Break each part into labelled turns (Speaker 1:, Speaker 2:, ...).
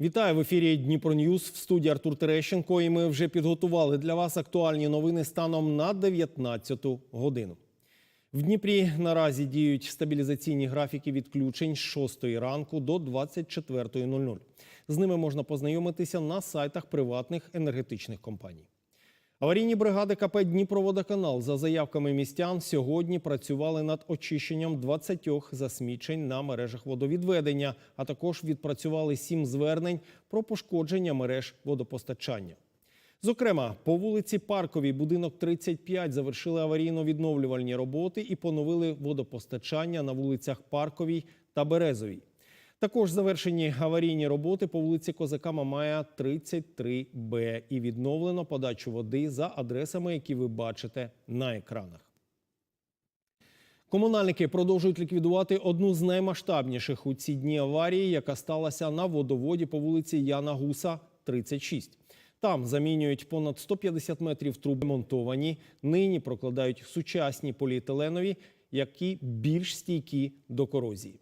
Speaker 1: Вітаю в ефірі Дніпро Ньюс в студії Артур Терещенко. І ми вже підготували для вас актуальні новини станом на 19 годину. В Дніпрі наразі діють стабілізаційні графіки відключень з 6 ранку до 24.00. З ними можна познайомитися на сайтах приватних енергетичних компаній. Аварійні бригади КП Дніпроводоканал за заявками містян сьогодні працювали над очищенням 20 засмічень на мережах водовідведення, а також відпрацювали 7 звернень про пошкодження мереж водопостачання. Зокрема, по вулиці Парковій, будинок 35, завершили аварійно-відновлювальні роботи і поновили водопостачання на вулицях Парковій та Березовій. Також завершені аварійні роботи по вулиці Козака Мамая 33Б і відновлено подачу води за адресами, які ви бачите на екранах. Комунальники продовжують ліквідувати одну з наймасштабніших у ці дні аварії, яка сталася на водоводі по вулиці Яна Гуса, 36. Там замінюють понад 150 метрів труб монтовані. Нині прокладають сучасні поліетиленові, які більш стійкі до корозії.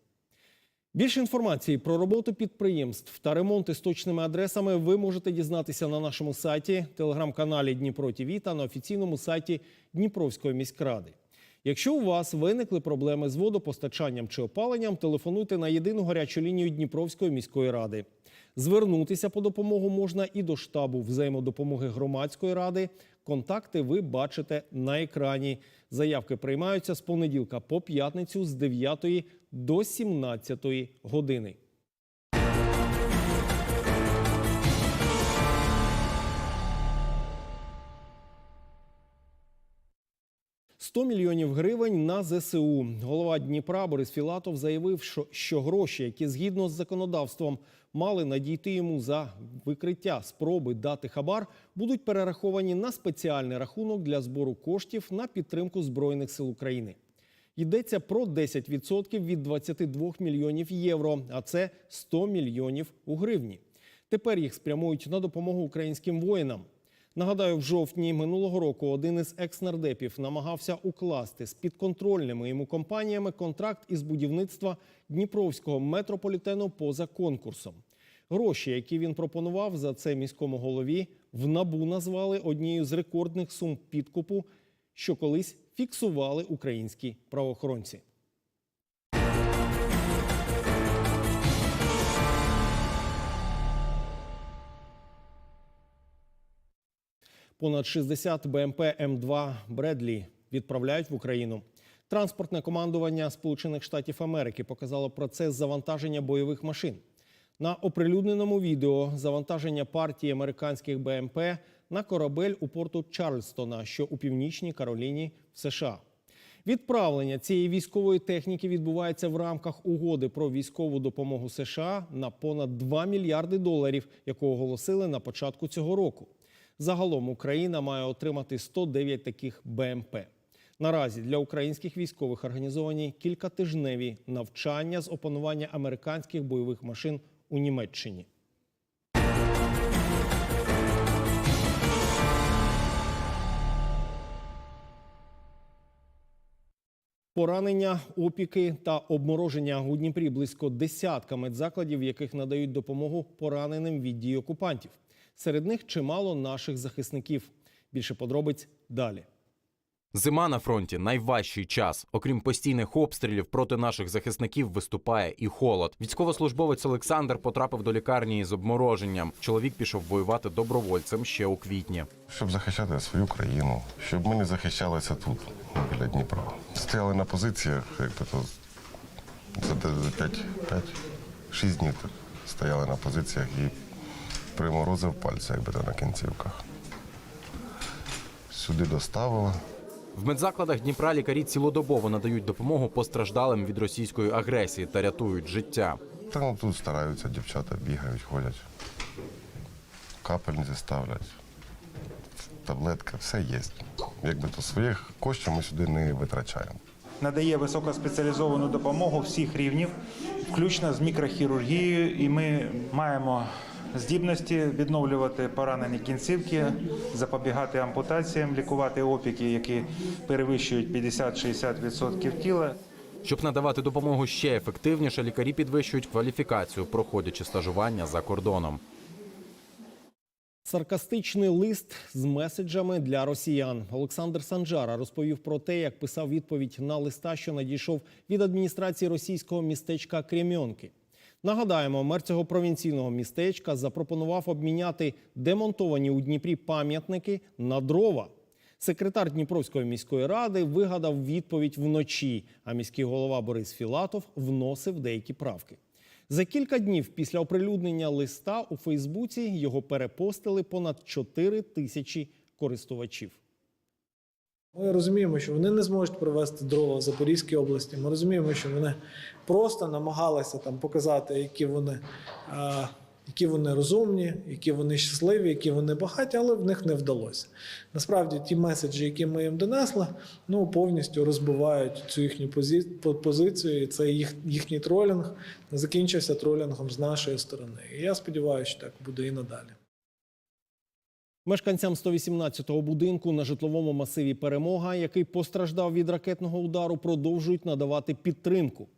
Speaker 1: Більше інформації про роботу підприємств та ремонти з точними адресами ви можете дізнатися на нашому сайті, телеграм-каналі Дніпро ТІВІ та на офіційному сайті Дніпровської міськради. Якщо у вас виникли проблеми з водопостачанням чи опаленням, телефонуйте на єдину гарячу лінію Дніпровської міської ради. Звернутися по допомогу можна і до штабу взаємодопомоги громадської ради. Контакти ви бачите на екрані. Заявки приймаються з понеділка по п'ятницю з 9 до 17 години. «100 мільйонів гривень на ЗСУ. Голова Дніпра Борис Філатов заявив, що, що гроші, які згідно з законодавством мали надійти йому за викриття спроби дати хабар, будуть перераховані на спеціальний рахунок для збору коштів на підтримку Збройних сил України. Йдеться про 10% від 22 мільйонів євро, а це 100 мільйонів у гривні. Тепер їх спрямують на допомогу українським воїнам. Нагадаю, в жовтні минулого року один із екснардепів намагався укласти з підконтрольними йому компаніями контракт із будівництва Дніпровського метрополітену поза конкурсом. Гроші, які він пропонував за це міському голові, в набу назвали однією з рекордних сум підкупу, що колись фіксували українські правоохоронці. Понад 60 БМП М2 Бредлі відправляють в Україну. Транспортне командування Сполучених Штатів Америки показало процес завантаження бойових машин. На оприлюдненому відео завантаження партії американських БМП на корабель у порту Чарльстона, що у північній Кароліні в США. Відправлення цієї військової техніки відбувається в рамках угоди про військову допомогу США на понад 2 мільярди доларів, яку оголосили на початку цього року. Загалом Україна має отримати 109 таких БМП. Наразі для українських військових організовані кількатижневі навчання з опанування американських бойових машин у Німеччині. Поранення, опіки та обмороження у Дніпрі близько десятка медзакладів, яких надають допомогу пораненим від дій окупантів. Серед них чимало наших захисників. Більше подробиць далі.
Speaker 2: Зима на фронті найважчий час. Окрім постійних обстрілів, проти наших захисників виступає і холод. Військовослужбовець Олександр потрапив до лікарні із обмороженням. Чоловік пішов воювати добровольцем ще у квітні.
Speaker 3: Щоб захищати свою країну, щоб ми не захищалися тут, біля Дніпра. Стояли на позиціях, як то то за 5-6 днів стояли на позиціях і приморозив пальці, якби то на кінцівках. Сюди доставили.
Speaker 2: В медзакладах Дніпра лікарі цілодобово надають допомогу постраждалим від російської агресії та рятують життя.
Speaker 3: Та ну, тут стараються, дівчата бігають, ходять. Капельниці ставлять, таблетки, все є. Якби то своїх коштів ми сюди не витрачаємо.
Speaker 4: надає високоспеціалізовану допомогу всіх рівнів, включно з мікрохірургією, і ми маємо здібності відновлювати поранені кінцівки, запобігати ампутаціям, лікувати опіки, які перевищують 50-60% тіла.
Speaker 2: Щоб надавати допомогу ще ефективніше, лікарі підвищують кваліфікацію, проходячи стажування за кордоном.
Speaker 1: Саркастичний лист з меседжами для росіян. Олександр Санджара розповів про те, як писав відповідь на листа, що надійшов від адміністрації російського містечка Кремьонки. Нагадаємо, мер цього провінційного містечка запропонував обміняти демонтовані у Дніпрі пам'ятники на дрова. Секретар Дніпровської міської ради вигадав відповідь вночі, а міський голова Борис Філатов вносив деякі правки. За кілька днів після оприлюднення листа у Фейсбуці його перепостили понад 4 тисячі користувачів.
Speaker 5: Ми розуміємо, що вони не зможуть привезти дрова в Запорізькій області. Ми розуміємо, що вони просто намагалися там показати, які вони, е, які вони розумні, які вони щасливі, які вони багаті, але в них не вдалося. Насправді, ті меседжі, які ми їм донесли, ну повністю розбивають цю їхню позицію. І це їх, їхній тролінг закінчився тролінгом з нашої сторони. І я сподіваюся, що так буде і надалі.
Speaker 1: Мешканцям 118-го будинку на житловому масиві Перемога, який постраждав від ракетного удару, продовжують надавати підтримку.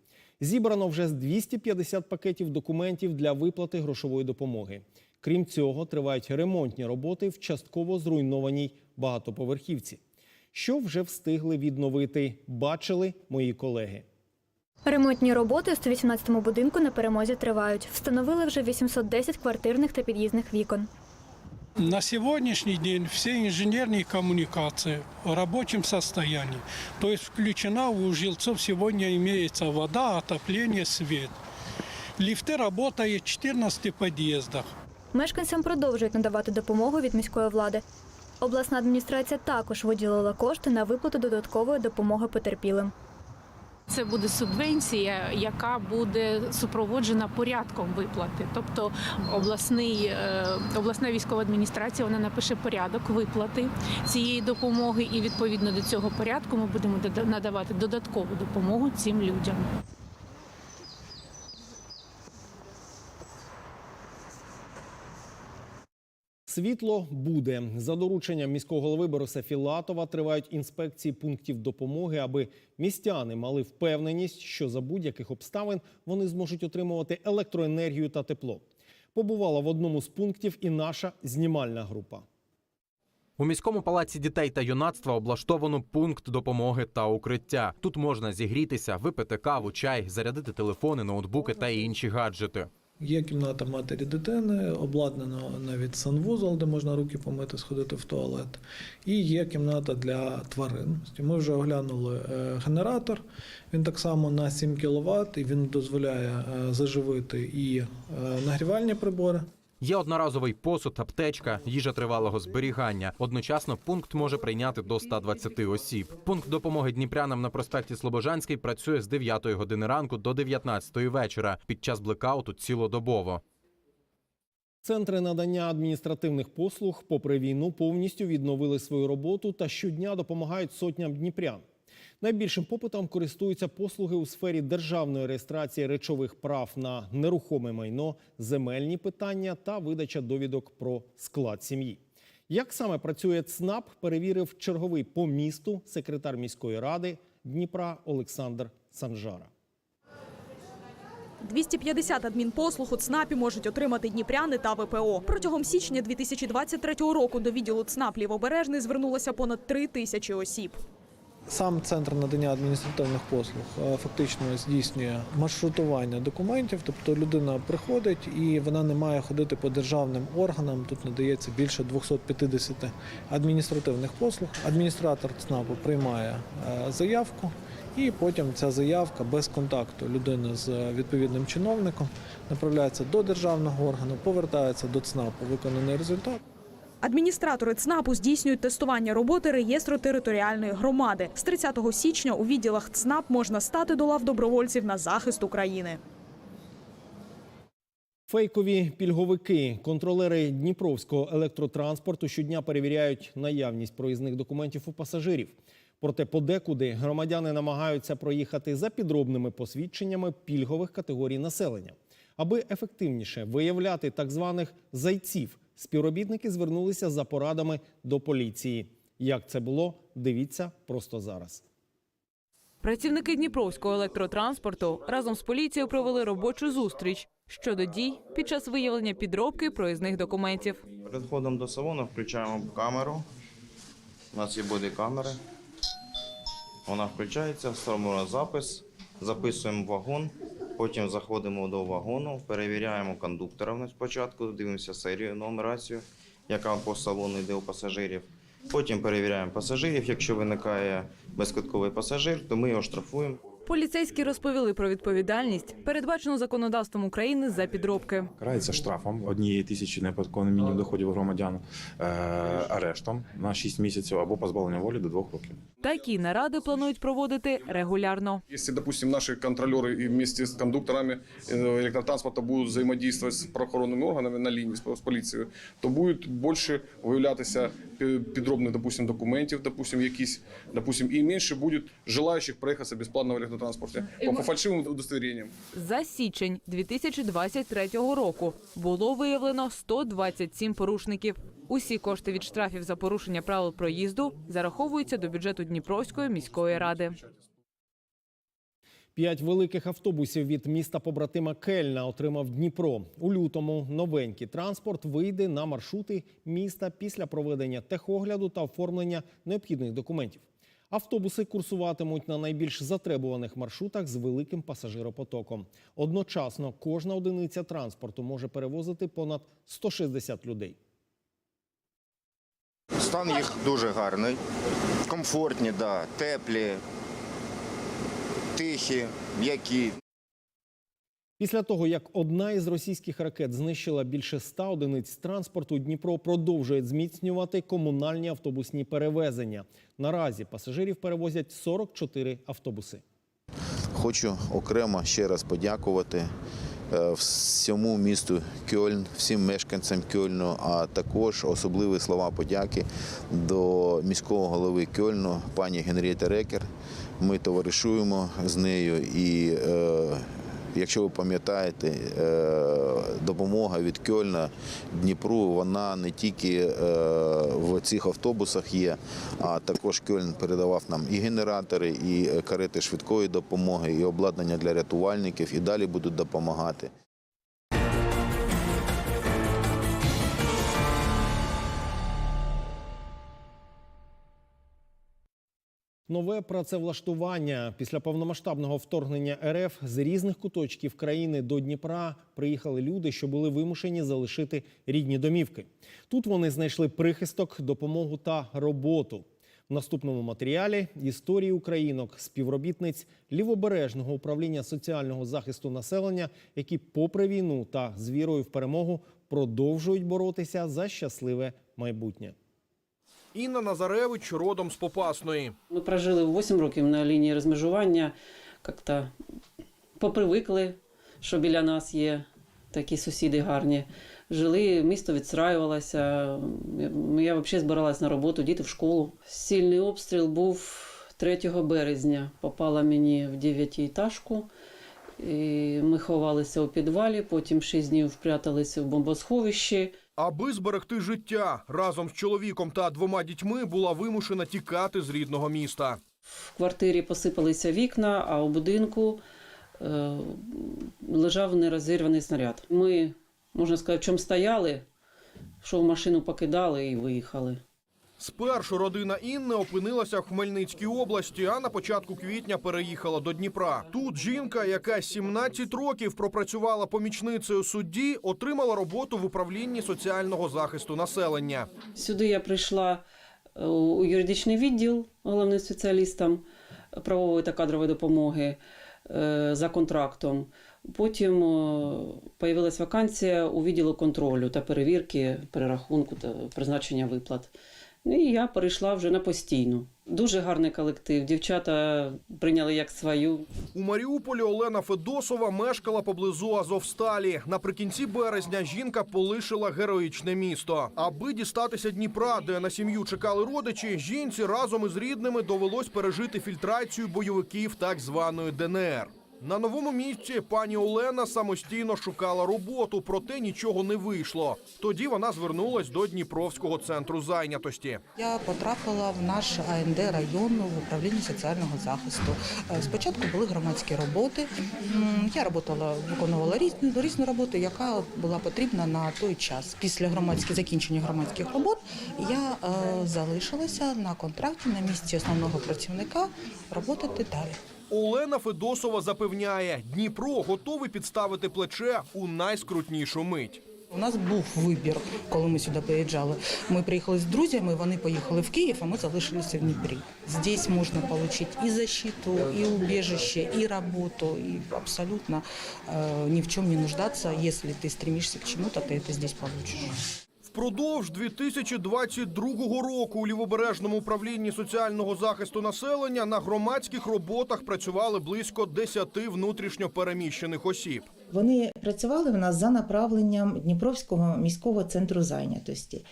Speaker 1: Зібрано вже з 250 пакетів документів для виплати грошової допомоги. Крім цього, тривають ремонтні роботи в частково зруйнованій багатоповерхівці. Що вже встигли відновити, бачили мої колеги.
Speaker 6: Ремонтні роботи у 118-му будинку на перемозі тривають. Встановили вже 810 квартирних та під'їзних вікон.
Speaker 7: На сегодняшний день все инженерные коммуникации в рабочем состоянии. То есть включена у жильцов сегодня имеется вода, отопление, свет. Лифты работают в 14 подъездах.
Speaker 6: Мешканцям продовжують надавати допомогу від міської влади. Обласна адміністрація також виділила кошти на виплату додаткової допомоги потерпілим.
Speaker 8: Це буде субвенція, яка буде супроводжена порядком виплати. Тобто обласний, е, обласна військова адміністрація вона напише порядок виплати цієї допомоги, і відповідно до цього порядку ми будемо надавати додаткову допомогу цим людям.
Speaker 1: Світло буде за дорученням міського голови Бориса Філатова. Тривають інспекції пунктів допомоги, аби містяни мали впевненість, що за будь-яких обставин вони зможуть отримувати електроенергію та тепло. Побувала в одному з пунктів і наша знімальна група.
Speaker 2: У міському палаці дітей та юнацтва облаштовано пункт допомоги та укриття. Тут можна зігрітися, випити каву, чай, зарядити телефони, ноутбуки та інші гаджети.
Speaker 5: Є кімната матері дитини, обладнано навіть санвузол, де можна руки помити, сходити в туалет. І є кімната для тварин. Ми вже оглянули е, генератор. Він так само на 7 кВт, і він дозволяє е, заживити і е, нагрівальні прибори.
Speaker 2: Є одноразовий посуд, аптечка, їжа тривалого зберігання. Одночасно пункт може прийняти до 120 осіб. Пункт допомоги дніпрянам на проспекті Слобожанський працює з 9 години ранку до 19 вечора. Під час блекауту цілодобово.
Speaker 1: Центри надання адміністративних послуг, попри війну, повністю відновили свою роботу та щодня допомагають сотням дніпрян. Найбільшим попитом користуються послуги у сфері державної реєстрації речових прав на нерухоме майно, земельні питання та видача довідок про склад сім'ї. Як саме працює ЦНАП, перевірив черговий по місту секретар міської ради Дніпра Олександр Санжара.
Speaker 9: 250 адмінпослуг у ЦНАПі можуть отримати дніпряни та ВПО. Протягом січня 2023 року до відділу ЦНАП Лівобережний звернулося понад 3 тисячі осіб.
Speaker 5: Сам центр надання адміністративних послуг е, фактично здійснює маршрутування документів, тобто людина приходить і вона не має ходити по державним органам. Тут надається більше 250 адміністративних послуг. Адміністратор ЦНАПу приймає е, заявку, і потім ця заявка без контакту людини з відповідним чиновником направляється до державного органу, повертається до ЦНАПу виконаний результат.
Speaker 9: Адміністратори ЦНАПу здійснюють тестування роботи реєстру територіальної громади. З 30 січня у відділах ЦНАП можна стати до лав добровольців на захист України.
Speaker 1: Фейкові пільговики, контролери Дніпровського електротранспорту щодня перевіряють наявність проїзних документів у пасажирів. Проте подекуди громадяни намагаються проїхати за підробними посвідченнями пільгових категорій населення. Аби ефективніше виявляти так званих зайців, співробітники звернулися за порадами до поліції. Як це було, дивіться просто зараз.
Speaker 10: Працівники Дніпровського електротранспорту разом з поліцією провели робочу зустріч щодо дій під час виявлення підробки проїзних документів.
Speaker 11: Перед входом до салону включаємо камеру. У нас є бодікамери. Вона включається, ставимо запис, записуємо вагон, потім заходимо до вагону, перевіряємо кондуктора спочатку, дивимося серію, нумерацію, яка по салону йде у пасажирів. Потім перевіряємо пасажирів. Якщо виникає безкотковий пасажир, то ми його штрафуємо.
Speaker 10: Поліцейські розповіли про відповідальність, передбачену законодавством України за підробки.
Speaker 12: Карається штрафом однієї тисячі неоподаткованих мінімум доходів громадян, е, арештом на 6 місяців або позбавлення волі до 2 років.
Speaker 10: Такі наради планують проводити регулярно.
Speaker 13: Если, допустим, наши контролеры и вместе с кондукторами э, электротранспорта будут взаимодействовать с правоохоронными органами на линии, с с поліцією, то будет більше виявлятися пі- підробних, допустим, документів, допустим, якісь, допустим, і менше буде желаючих проїхатися безплатно в електротранспорті по, по фальшивим удостоверениям.
Speaker 10: За січень 2023 року було виявлено 127 порушників. Усі кошти від штрафів за порушення правил проїзду зараховуються до бюджету Дніпровської міської ради.
Speaker 1: П'ять великих автобусів від міста побратима Кельна отримав Дніпро. У лютому новенький транспорт вийде на маршрути міста після проведення техогляду та оформлення необхідних документів. Автобуси курсуватимуть на найбільш затребуваних маршрутах з великим пасажиропотоком. Одночасно кожна одиниця транспорту може перевозити понад 160 людей.
Speaker 14: Стан їх дуже гарний, комфортні, да, теплі, тихі, м'які.
Speaker 1: Після того, як одна із російських ракет знищила більше ста одиниць транспорту, Дніпро продовжує зміцнювати комунальні автобусні перевезення. Наразі пасажирів перевозять 44 автобуси.
Speaker 14: Хочу окремо ще раз подякувати е, всьому місту Кьольн, всім мешканцям Кьольну, а також особливі слова подяки до міського голови Кьольну, пані Генрієти Рекер. Ми товаришуємо з нею і. Якщо ви пам'ятаєте, е, допомога від Кьольна Дніпру, вона не тільки е, в цих автобусах є, а також Кьольн передавав нам і генератори, і карети швидкої допомоги, і обладнання для рятувальників, і далі будуть допомагати.
Speaker 1: Нове працевлаштування після повномасштабного вторгнення РФ з різних куточків країни до Дніпра приїхали люди, що були вимушені залишити рідні домівки. Тут вони знайшли прихисток, допомогу та роботу. В наступному матеріалі історії українок, співробітниць лівобережного управління соціального захисту населення, які, попри війну та з вірою в перемогу, продовжують боротися за щасливе майбутнє.
Speaker 15: Інна Назаревич родом з Попасної.
Speaker 16: Ми прожили 8 років на лінії розмежування, як-то попривикли, що біля нас є такі сусіди гарні. Жили, місто відстраювалося. Я- взагалі збиралась на роботу, діти в школу. Сильний обстріл був 3 березня. Попала мені в дев'ятиэтажку. І Ми ховалися у підвалі, потім 6 днів впряталися в бомбосховищі.
Speaker 15: Аби зберегти життя, разом з чоловіком та двома дітьми була вимушена тікати з рідного міста.
Speaker 16: В квартирі посипалися вікна, а у будинку е, лежав нерозірваний снаряд. Ми, можна сказати, в чому стояли, що в машину покидали і виїхали.
Speaker 15: Спершу родина Інни опинилася в Хмельницькій області, а на початку квітня переїхала до Дніпра. Тут жінка, яка 17 років пропрацювала помічницею судді, отримала роботу в управлінні соціального захисту населення.
Speaker 16: Сюди я прийшла е, у юридичний відділ головним спеціалістом правової та кадрової допомоги е, за контрактом. Потім з'явилася вакансія у відділу контролю та перевірки, перерахунку та призначення виплат. Ну і я перейшла вже на постійну. Дуже гарний колектив. Дівчата прийняли як свою.
Speaker 15: У Маріуполі Олена Федосова мешкала поблизу Азовсталі. Наприкінці березня жінка полишила героїчне місто. Аби дістатися Дніпра, де на сім'ю чекали родичі, жінці разом із рідними довелось пережити фільтрацію бойовиків так званої ДНР. На новому місці пані Олена самостійно шукала роботу, проте нічого не вийшло. Тоді вона звернулась до Дніпровського центру зайнятості.
Speaker 17: Я потрапила в наш АНД район в управління соціального захисту. Е, Спочатку були громадські роботи. Я роботала, виконувала різну, різну роботу, яка була потрібна на той час. Після громадських закінчення громадських робот я е, залишилася на контракті на місці основного працівника роботати далі.
Speaker 15: Олена Федосова запевняє, Дніпро готовий підставити плече у найскрутнішу мить.
Speaker 17: У нас був вибір, коли ми сюди приїжджали. Ми приїхали з друзями, вони поїхали в Київ, а ми залишилися в Дніпрі. Здесь можна отримати і защиту, і убежище, і роботу, і абсолютно э, ни в чем не нуждаться. Если ты стремишься к чему-то, ты это здесь получишь.
Speaker 15: Впродовж 2022 року у лівобережному управлінні соціального захисту населення на громадських роботах працювали близько 10 внутрішньо переміщених осіб.
Speaker 18: Вони працювали в нас за направленням Дніпровського міського центру зайнятості.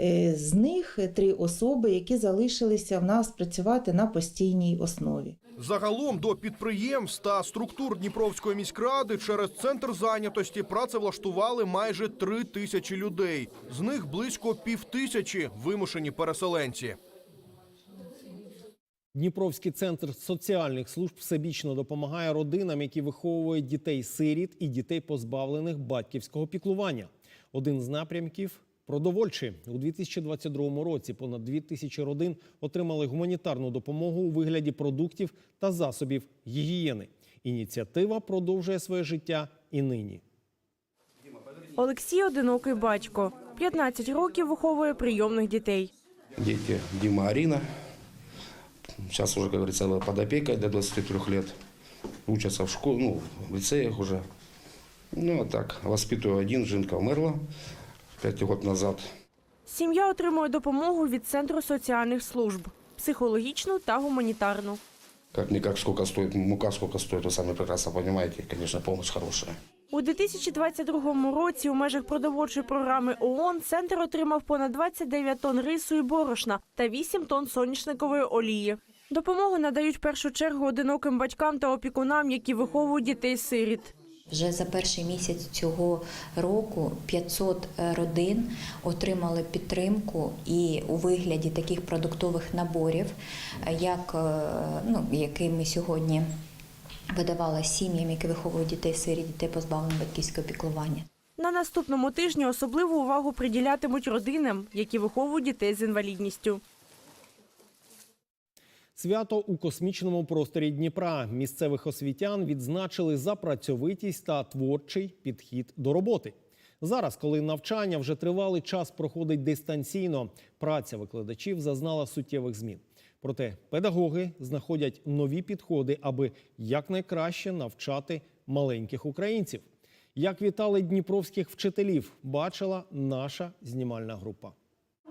Speaker 18: Е, З них три особи, які залишилися в нас працювати на постійній основі.
Speaker 15: Загалом до підприємств та структур Дніпровської міськради через центр зайнятості працевлаштували майже три тисячі людей. З них близько півтисячі вимушені переселенці.
Speaker 1: Дніпровський центр соціальних служб всебічно допомагає родинам, які виховують дітей-сиріт і дітей, позбавлених батьківського піклування. Один з напрямків продовольчий. У 2022 році понад 2 тисячі родин отримали гуманітарну допомогу у вигляді продуктів та засобів гігієни. Ініціатива продовжує своє життя і нині.
Speaker 19: Олексій одинокий батько. 15 років виховує прийомних дітей.
Speaker 20: Дети Дима, Арина. Сейчас уже, как говорится, под опекой до 23 лет. Учатся в школе, ну, в лицеях уже. Ну, а так, воспитываю один, Жинка умерла 5 год назад.
Speaker 19: Сім'я отримує допомогу від центру соціальних служб психологічну та гуманітарну.
Speaker 20: Как-никак, сколько стоит мука, сколько стоит, вы сами прекрасно понимаете. Конечно, помощь хорошая.
Speaker 19: У 2022 році у межах продовольчої програми ООН центр отримав понад 29 тонн рису і борошна та 8 тонн соняшникової олії. Допомогу надають в першу чергу одиноким батькам та опікунам, які виховують дітей-сиріт.
Speaker 21: Вже за перший місяць цього року 500 родин отримали підтримку і у вигляді таких продуктових наборів, як е, ну, які ми сьогодні видавали сім'ям, які виховують дітей сиріт, дітей позбавлених батьківського піклування.
Speaker 19: На наступному тижні особливу увагу приділятимуть родинам, які виховують дітей з інвалідністю.
Speaker 1: Свято у космічному просторі Дніпра місцевих освітян відзначили за працьовитість та творчий підхід до роботи. Зараз, коли навчання вже тривалий час проходить дистанційно, праця викладачів зазнала суттєвих змін. Проте педагоги знаходять нові підходи, аби якнайкраще навчати маленьких українців. Як вітали дніпровських вчителів, бачила наша знімальна група.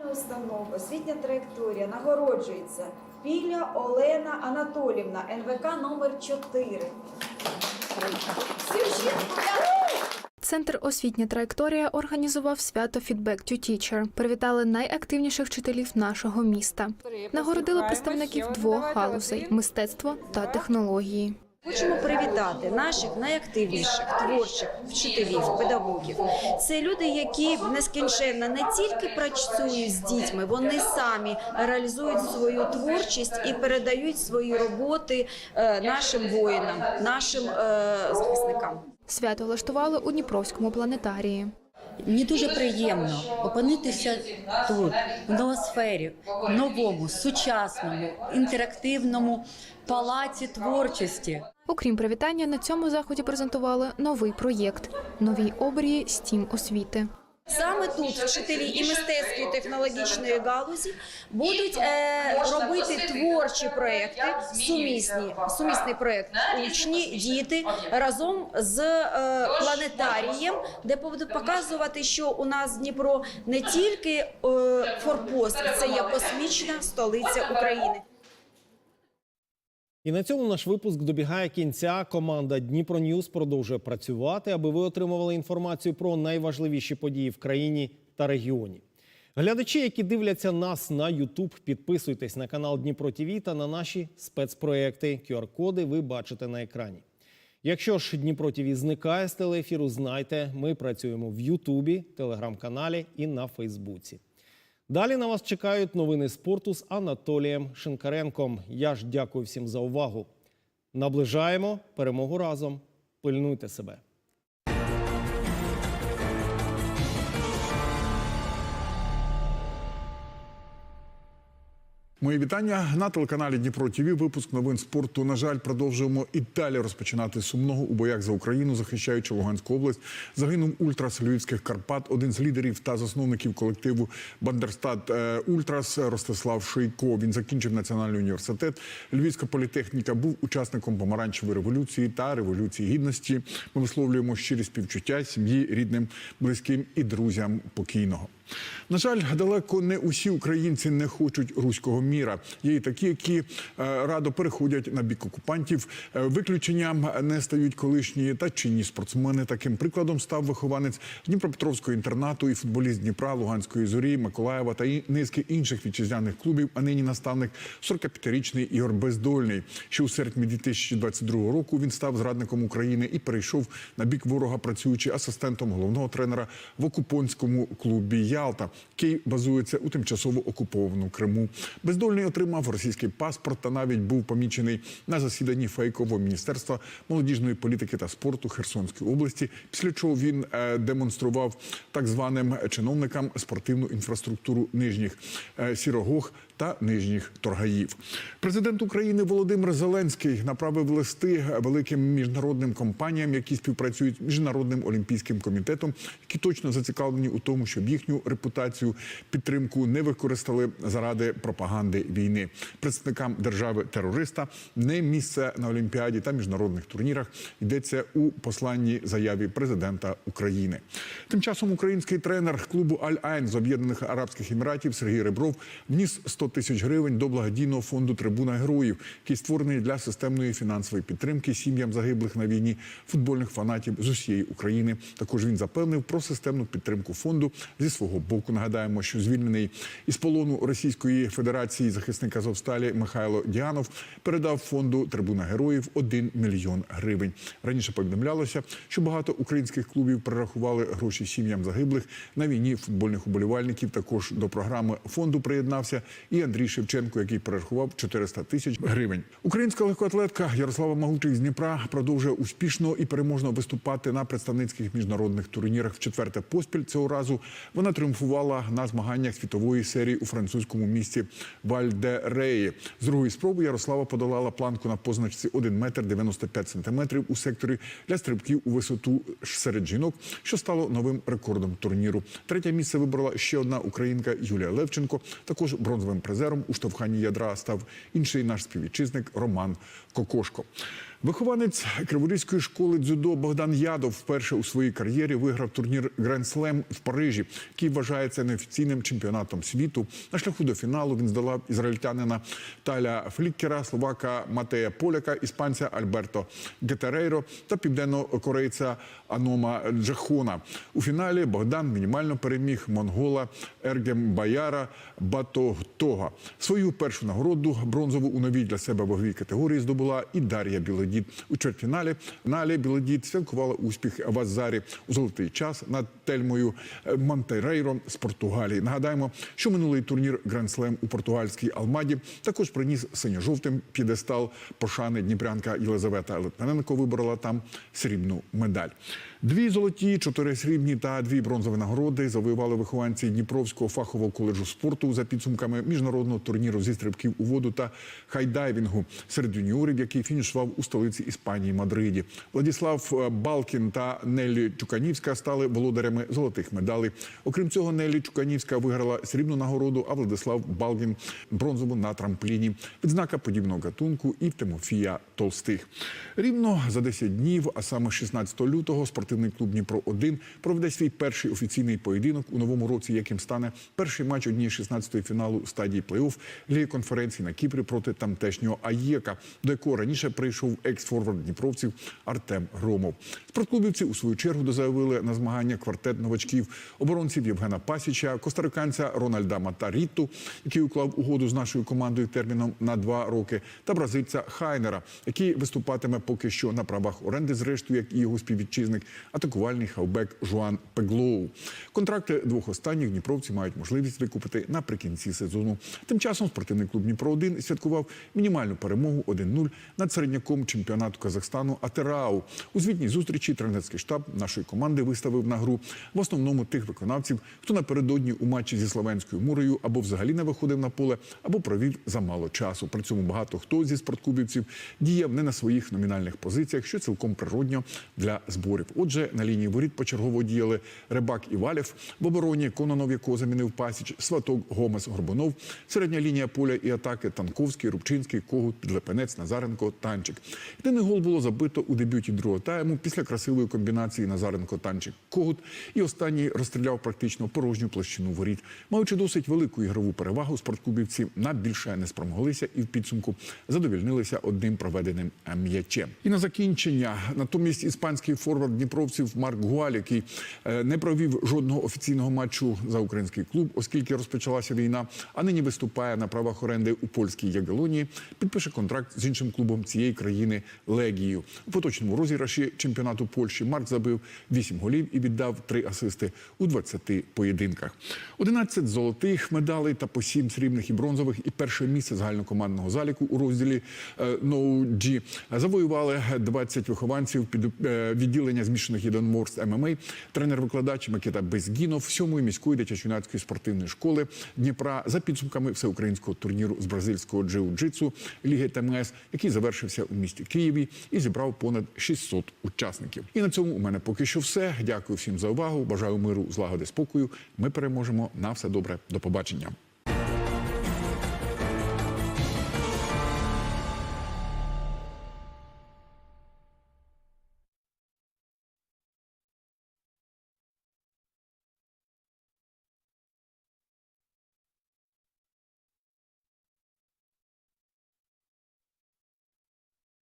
Speaker 22: Установ освітня траєкторія нагороджується Піля Олена Анатолівна, НВК номер 4.
Speaker 6: Центр освітня траєкторія організував свято Feedback to Teacher. Привітали найактивніших вчителів нашого міста. Нагородили представників двох галузей мистецтво та технології.
Speaker 22: Хочемо привітати наших найактивніших творчих вчителів, педагогів. Це люди, які нескінченно не тільки працюють з дітьми, вони самі реалізують свою творчість і передають свої роботи е, нашим воїнам, нашим е, захисникам.
Speaker 6: Свято влаштували у Дніпровському планетарії.
Speaker 23: Мені дуже приємно опинитися тут, в новосфері, в новому, сучасному, інтерактивному палаці творчості.
Speaker 6: Окрім привітання, на цьому заході презентували новий проєкт нові обрії стім освіти.
Speaker 22: Саме тут вчителі і мистецької і технологічної галузі будуть е, робити творчі проекти, сумісні, сумісний проект учні, діти разом з е, планетарієм, де будуть показувати, що у нас Дніпро не тільки е, форпост, це є космічна столиця України.
Speaker 1: І на цьому наш випуск добігає кінця. Команда Дніпро Ньюз продовжує працювати, аби ви отримували інформацію про найважливіші події в країні та регіоні. Глядачі, які дивляться нас на YouTube, підписуйтесь на канал Дніпро ТІВІ та на наші спецпроекти. QR-коди ви бачите на екрані. Якщо ж Дніпро ТВ зникає з телеефіру, знайте, ми працюємо в Ютубі, телеграм-каналі і на Фейсбуці. Далі на вас чекають новини спорту з Анатолієм Шинкаренком. Я ж дякую всім за увагу. Наближаємо перемогу разом. Пильнуйте себе.
Speaker 24: Мої вітання на телеканалі Дніпро ТІВІ. Випуск новин спорту. На жаль, продовжуємо і далі розпочинати сумного у боях за Україну, захищаючи Луганську область. Загинув Ультрас Львівських Карпат, один з лідерів та засновників колективу Бандерстат е, Ультрас Ростислав Шийко. Він закінчив національний університет. Львівська політехніка був учасником помаранчевої революції та революції гідності. Ми висловлюємо щирі співчуття сім'ї, рідним, близьким і друзям покійного. На жаль, далеко не усі українці не хочуть руського міра. Є і такі, які е, радо переходять на бік окупантів. Е, Виключенням не стають колишні та чинні спортсмени. Таким прикладом став вихованець Дніпропетровського інтернату і футболіст Дніпра, Луганської зорі, Миколаєва та низки інших вітчизняних клубів. А нині наставник 45-річний Ігор Бездольний. Ще у серпні 2022 року він став зрадником України і перейшов на бік ворога, працюючи асистентом головного тренера в окупонському клубі Ялта, який базується у тимчасово окупованому Криму. Бездольний отримав російський паспорт та навіть був помічений на засіданні фейкового міністерства молодіжної політики та спорту Херсонської області. Після чого він е, демонстрував так званим чиновникам спортивну інфраструктуру нижніх е, сірогог та нижніх торгаїв. Президент України Володимир Зеленський направив листи великим міжнародним компаніям, які співпрацюють з міжнародним олімпійським комітетом, які точно зацікавлені у тому, щоб їхню репутацію підтримку не використали заради пропаганди війни. Представникам держави терориста не місце на олімпіаді та міжнародних турнірах йдеться у посланні заяві президента України. Тим часом український тренер клубу Аль-Айн з Об'єднаних Арабських Еміратів Сергій Ребров вніс 100 тисяч гривень до благодійного фонду Трибуна героїв, який створений для системної фінансової підтримки сім'ям загиблих на війні футбольних фанатів з усієї України. Також він запевнив про системну підтримку фонду зі свого боку. Нагадаємо, що звільнений із полону Російської Федерації захисник Азовсталі Михайло Діанов передав фонду Трибуна героїв 1 мільйон гривень. Раніше повідомлялося, що багато українських клубів перерахували гроші сім'ям загиблих на війні футбольних уболівальників. Також до програми фонду приєднався і Андрій Шевченко, який перерахував 400 тисяч гривень. Українська легкоатлетка Ярослава Магучих з Дніпра продовжує успішно і переможно виступати на представницьких міжнародних турнірах. В четверте поспіль цього разу вона тріумфувала на змаганнях світової серії у французькому місті Вальдереї. З другої спроби Ярослава подолала планку на позначці 1 метр 95 сантиметрів у секторі для стрибків у висоту серед жінок, що стало новим рекордом турніру. Третє місце вибрала ще одна українка Юлія Левченко. Також бронзовим призером у штовханні ядра став інший наш співвітчизник Роман Кокошко. Вихованець Криворізької школи дзюдо Богдан Ядов вперше у своїй кар'єрі виграв турнір Гранд Слем в Парижі, який вважається неофіційним чемпіонатом світу. На шляху до фіналу він здолав ізраїльтянина Таля Фліккера, словака Матея Поляка, іспанця Альберто Гетерейро та південно-корейця Анома Джахона. У фіналі Богдан мінімально переміг монгола Ергем Баяра Батогтога. Свою першу нагороду бронзову у новій для себе ваговій категорії здобула і Дар'я Білодід. У чвертьфіналі Налі Білодід святкувала успіх в Азарі у золотий час над Тельмою Монтерейро з Португалії. Нагадаємо, що минулий турнір Гранд Слем у португальській Алмаді також приніс синьо-жовтим п'єдестал пошани Дніпрянка Єлизавета Литвиненко виборола там срібну медаль. Дві золоті, чотири срібні та дві бронзові нагороди завоювали вихованці Дніпровського фахового коледжу спорту за підсумками міжнародного турніру зі стрибків у воду та хайдайвінгу серед юніорів, який фінішував у столиці Іспанії Мадриді. Владіслав Балкін та Неллі Чуканівська стали володарями золотих медалей. Окрім цього, Неллі Чуканівська виграла срібну нагороду, а Владислав Балкін бронзову на трампліні. Відзнака подібного гатунку і в Тимофія Толстих. Рівно за 10 днів, а саме 16 лютого, спортивний клуб Дніпро 1 проведе свій перший офіційний поєдинок у новому році, яким стане перший матч однієї 16-ї фіналу стадії плей-офф Ліги конференції на Кіпрі проти тамтешнього Аєка, до якого раніше прийшов екс-форвард дніпровців Артем Громов. Спортклубівці у свою чергу дозаявили на змагання квартет новачків оборонців Євгена Пасіча, костариканця Рональда Матарітту, який уклав угоду з нашою командою терміном на два роки, та бразильця Хайнера, який виступатиме поки що на правах оренди, зрештою, як і його співвітчизник, атакувальний хавбек Жуан Пеглоу. Контракти двох останніх дніпровці мають можливість викупити наприкінці сезону. Тим часом спортивний клуб Дніпро 1 святкував мінімальну перемогу 1-0 над середняком чемпіонату Казахстану Атерау. У звітній зустрічі тренерський штаб нашої команди виставив на гру в основному тих виконавців, хто напередодні у матчі зі словенською мурою або взагалі не виходив на поле, або провів замало часу. При цьому багато хто зі спорткубівців діяв не на своїх номінальних позиціях, що цілком природньо для зборів. Отже, на лінії воріт почергово діяли Рибак і Валєв, в обороні Кононов, якого замінив Пасіч, Сваток, Гомес, Горбунов, середня лінія поля і атаки Танковський, Рубчинський, Когут, Підлепенець, Назаренко, Танчик. Єдиний гол було забито у дебюті другого тайму після красивої комбінації Назаренко, Танчик, Когут. І останній розстріляв практично порожню площину воріт. Маючи досить велику ігрову перевагу, спорткубівці на більше не спромоглися і в підсумку задовільнилися одним проведеним м'ячем. І на закінчення натомість іспанський форвард дніпровців Марк Гуаль, який е, не провів жодного офіційного матчу за український клуб, оскільки розпочалася війна, а нині виступає на правах оренди у польській Ягелонії, підпише контракт з іншим клубом цієї країни Легією. У поточному розіграші чемпіонату Польщі Марк забив 8 голів і віддав 3 асисти у 20 поєдинках. 11 золотих медалей та по 7 срібних і бронзових, і перше місце загальнокомандного заліку у розділі е, No G завоювали 20 вихованців під е, відділення змішаних єдиноборств ММА, тренер-викладач Микита Безгінов, сьомої міської дитячо-юнацької спортивної школи Дніпра за підсумками всеукраїнського турніру з бразильського джиу-джитсу Ліги ТМС, який завершився у місті Києві і зібрав понад 600 учасників. І на цьому у мене поки що все. Дякую всім за увагу. Бажаю миру, злагоди, спокою. Ми переможемо. На все добре. До побачення.